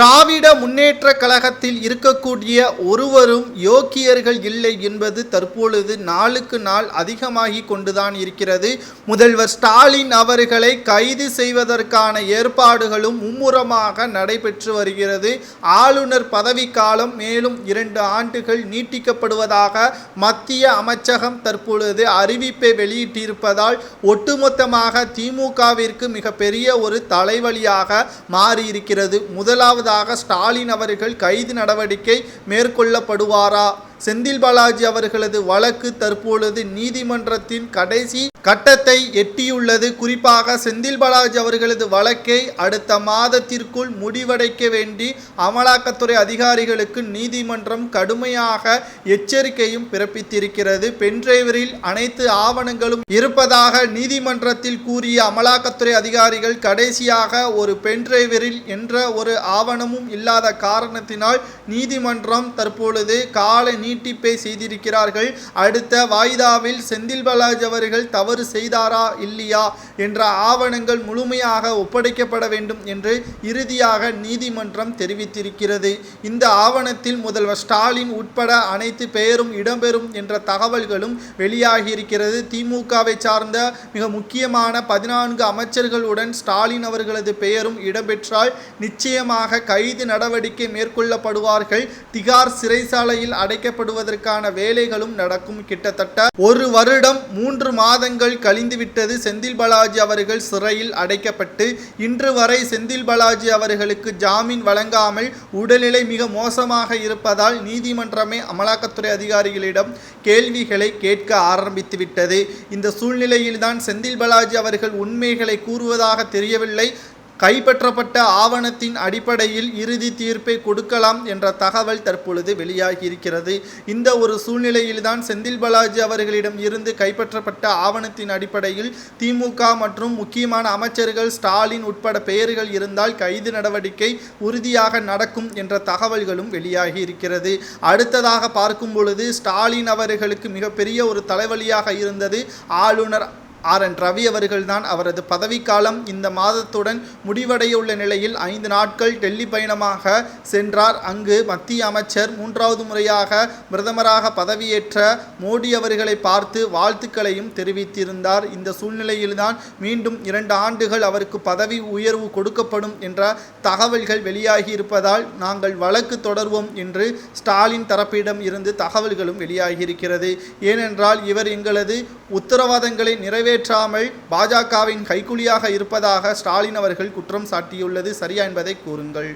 திராவிட முன்னேற்ற கழகத்தில் இருக்கக்கூடிய ஒருவரும் யோக்கியர்கள் இல்லை என்பது தற்பொழுது நாளுக்கு நாள் அதிகமாகி கொண்டுதான் இருக்கிறது. முதல்வர் ஸ்டாலின் அவர்களை கைது செய்வதற்கான ஏற்பாடுகளும் மும்முரமாக நடைபெற்று வருகிறது. ஆளுநர் பதவிக்காலம் மேலும் இரண்டு ஆண்டுகள் நீட்டிக்கப்படுவதாக மத்திய அமைச்சகம் தற்பொழுது அறிவிப்பை வெளியிட்டிருப்பதால் ஒட்டுமொத்தமாக திமுகவிற்கு மிகப்பெரிய ஒரு தலைவலியாக மாறியிருக்கிறது. முதலாவதாக ஸ்டாலின் அவர்கள் கைது நடவடிக்கை மேற்கொள்ளப்படுவாரா? செந்தில் பாலாஜி அவர்களது வழக்கு தற்பொழுது நீதிமன்றத்தின் கடைசி கட்டத்தை எட்டியுள்ளது. குறிப்பாக செந்தில் பாலாஜி அவர்களது வழக்கை அடுத்த மாதத்திற்குள் முடிவடைக்க வேண்டி அமலாக்கத்துறை அதிகாரிகளுக்கு நீதிமன்றம் கடுமையாக எச்சரிக்கையும் பிறப்பித்திருக்கிறது. பென்டிரைவரில் அனைத்து ஆவணங்களும் இருப்பதாக நீதிமன்றத்தில் கூறிய அமலாக்கத்துறை அதிகாரிகள் கடைசியாக ஒரு பென்டிரைவரில் என்ற ஒரு ஆவணமும் இல்லாத காரணத்தினால் நீதிமன்றம் தற்பொழுது கால நீட்டிப்பை செய்திருக்கிறார்கள். அடுத்த வாய்தாவில் செந்தில் பாலாஜி அவர்கள் தவறு செய்தாரா இல்லையா என்ற ஆவணங்கள் முழுமையாக ஒப்படைக்கப்பட வேண்டும் என்று இறுதியாக நீதிமன்றம் தெரிவித்திருக்கிறது. இந்த ஆவணத்தில் முதல்வர் ஸ்டாலின் உட்பட அனைத்து பெயரும் இடம்பெறும் என்ற தகவல்களும் வெளியாகியிருக்கிறது. திமுகவை சார்ந்த மிக முக்கியமான பதினான்கு அமைச்சர்களுடன் ஸ்டாலின் அவர்களது பெயரும் இடம்பெற்றால் நிச்சயமாக கைது நடவடிக்கை மேற்கொள்ளப்படுவார்கள். திகார் சிறைசாலையில் அடைக்கப்படுவதற்கான வேலைகளும் நடக்கும். கிட்டத்தட்ட ஒரு வருடம் மூன்று மாதங்கள் கழிந்துவிட்டது. செந்தில் பாலாஜி அவர்கள் சிறையில் அடைக்கப்பட்டு இன்று வரை செந்தில் பாலாஜி அவர்களுக்கு ஜாமீன் வழங்காமல் உடல்நிலை மிக மோசமாக இருப்பதால் நீதிமன்றமே அமலாக்கத்துறை அதிகாரிகளிடம் கேள்விகளை கேட்க ஆரம்பித்துவிட்டது. இந்த சூழ்நிலையில்தான் செந்தில் பாலாஜி அவர்கள் உண்மைகளை கூறுவதாக தெரியவில்லை. கைப்பற்றப்பட்ட ஆவணத்தின் அடிப்படையில் இறுதி தீர்ப்பை கொடுக்கலாம் என்ற தகவல் தற்பொழுது வெளியாகி இருக்கிறது இந்த ஒரு சூழ்நிலையில்தான் செந்தில் பாலாஜி அவர்களிடம் இருந்து கைப்பற்றப்பட்ட ஆவணத்தின் அடிப்படையில் திமுக மற்றும் முக்கியமான அமைச்சர்கள் ஸ்டாலின் உட்பட பெயர்கள் இருந்தால் கைது நடவடிக்கை உறுதியாக நடக்கும் என்ற தகவல்களும் வெளியாகி இருக்கிறது அடுத்ததாக பார்க்கும் பொழுது ஸ்டாலின் அவர்களுக்கு மிகப்பெரிய ஒரு தலைவலியாக இருந்தது ஆளுநர் ஆர் என் ரவி அவர்கள்தான் அவரது பதவிக்காலம் இந்த மாதத்துடன் முடிவடைய உள்ள நிலையில் ஐந்து நாட்கள் டெல்லி பயணமாக சென்றார். அங்கு மத்திய அமைச்சர் மூன்றாவது முறையாக பிரதமராக பதவியேற்ற மோடி அவர்களை பார்த்து வாழ்த்துக்களையும் தெரிவித்திருந்தார். இந்த சூழ்நிலையில்தான் மீண்டும் இரண்டு ஆண்டுகள் அவருக்கு பதவி உயர்வு கொடுக்கப்படும் என்ற தகவல்கள் வெளியாகி இருப்பதால் நாங்கள் வழக்கு தொடர்வோம் என்று ஸ்டாலின் தரப்பிடம் இருந்து தகவல்களும் வெளியாகியிருக்கிறது. ஏனென்றால் இவர் எங்களது உத்தரவாதங்களை நிறைவே நிறைவேற்றாமல் பாஜகவின் கைக்குலியாக இருப்பதாக ஸ்டாலின் அவர்கள் குற்றம் சாட்டியுள்ளது சரியா என்பதை கூறுங்கள்.